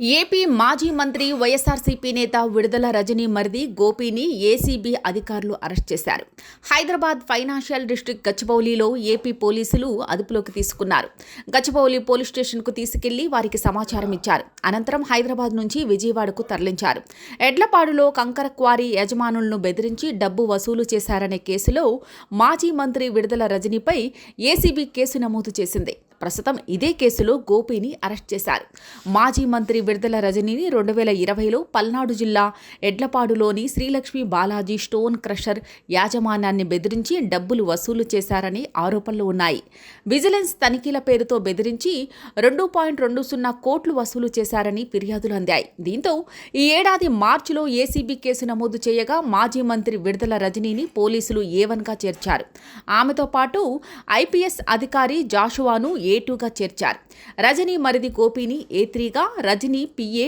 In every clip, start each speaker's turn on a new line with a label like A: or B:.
A: AP మాజీ మంత్రి వైఎస్ఆర్సీపీ నేత విడుదల రజనీ మరిది గోపిని ఏసీబీ అధికారులు అరెస్ట్ చేశారు. హైదరాబాద్ ఫైనాన్షియల్ డిస్ట్రిక్ట్ గచ్చిబౌలిలో ఏపీ పోలీసులు అదుపులోకి తీసుకున్నారు. గచ్చిబౌలి పోలీస్ స్టేషన్కు తీసుకెళ్ళి వారికి సమాచారం ఇచ్చారు. అనంతరం హైదరాబాద్ నుంచి విజయవాడకు తరలించారు. ఎడ్లపాడులో కంకర క్వారీ యజమానులను బెదిరించి డబ్బు వసూలు చేశారనే కేసులో మాజీ మంత్రి విడుదల రజనీపై ఏసీబీ కేసు నమోదు చేసింది. ప్రస్తుతం ఇదే కేసులో గోపిని అరెస్ట్ చేశారు. మాజీ మంత్రి విడుదల రజనీని రెండు వేల ఇరవైలో పల్నాడు జిల్లా ఎడ్లపాడులోని శ్రీలక్ష్మి బాలాజీ స్టోన్ క్రషర్ యాజమాన్యాన్ని బెదిరించి డబ్బులు వసూలు చేశారని ఆరోపణలు ఉన్నాయి. విజిలెన్స్ తనిఖీల పేరుతో బెదిరించి రెండు పాయింట్ రెండు సున్నా కోట్లు వసూలు చేశారని ఫిర్యాదులు అందాయి. దీంతో ఈ ఏడాది మార్చిలో ఏసీబీ కేసు నమోదు చేయగా మాజీ మంత్రి విడుదల రజనీని పోలీసులు ఏవన్గా చేర్చారు. ఆమెతో పాటు ఐపీఎస్ అధికారి జాషువాను ఏ టూగా చేర్చారు. రజనీ మరిది గోపిని ఏ త్రీగా రజనీ పిఏ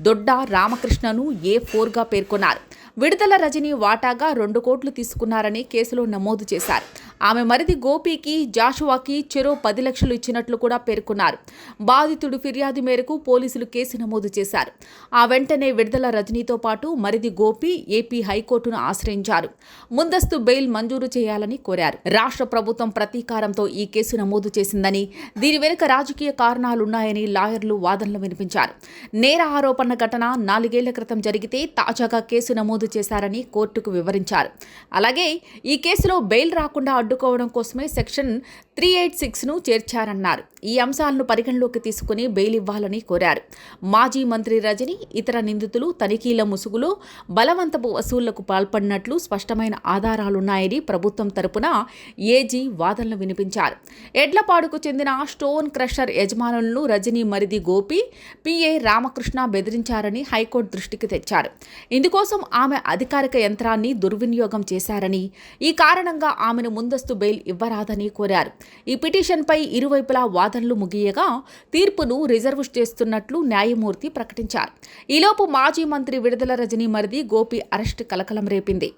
A: దొడ్డ రామకృష్ణను ఏ ఫోర్గా పేర్కొన్నారు. విడుదల రజనీ వాటాగా రెండు కోట్లు తీసుకున్నారని కేసులో నమోదు చేశారు. ఆమె మరిది గోపికి జాషువాకి చెరో పది లక్షలు ఇచ్చినట్లు కూడా పేర్కొన్నారు. బాధితుడు ఫిర్యాదు మేరకు పోలీసులు కేసు నమోదు చేశారు. ఆ వెంటనే విడుదల రజనీతో పాటు మరిది గోపి ఏపీ హైకోర్టును ఆశ్రయించారు. ముందస్తు బెయిల్ మంజూరు చేయాలని కోరారు. రాష్ట్ర ప్రభుత్వం ప్రతీకారంతో ఈ కేసు నమోదు చేసిందని దీని వెనుక రాజకీయ కారణాలున్నాయని లాయర్లు వాదనలు వినిపించారు. నేర ఆరోపణ ఘటన నాలుగేళ్ళ క్రితం జరిగితే తాజాగా కేసు నమోదు చేశారని కోర్టుకు వివరించారు. అలాగే ఈ కేసులో బెయిల్ రాకుండా అడ్డుకోవడం కోసమే సెక్షన్ త్రీ ఎయిట్ సిక్స్ను చేర్చారన్నారు. ఈ అంశాలను పరిగణలోకి తీసుకుని బెయిల్ ఇవ్వాలని కోరారు. మాజీ మంత్రి రజని ఇతర నిందితులు తనిఖీల ముసుగులో బలవంతపు వసూళ్ళకు పాల్పడినట్లు స్పష్టమైన ఆధారాలున్నాయని ప్రభుత్వం తరపున ఏజీ వాదనలు వినిపించారు. ఎడ్లపాడుకు చెందిన స్టోన్ క్రషర్ యజమానులను రజనీ మరిది గోపి పిఏ రామకృష్ణ బెదిరించారని హైకోర్టు దృష్టికి తెచ్చారు. ఇందుకోసం ఆమె అధికారిక యంత్రాన్ని దుర్వినియోగం చేశారని ఈ కారణంగా ఆమెను ముందస్తు బెయిల్ ఇవ్వరాదని కోరారు. ఈ పిటిషన్పై ఇరువైపులా వాదనలు ముగియగా తీర్పును రిజర్వ్ చేస్తున్నట్లు న్యాయమూర్తి ప్రకటించారు. ఈలోపు మాజీ మంత్రి విడుదల రజనీ మరిది గోపి అరెస్ట్ కలకలం రేపింది.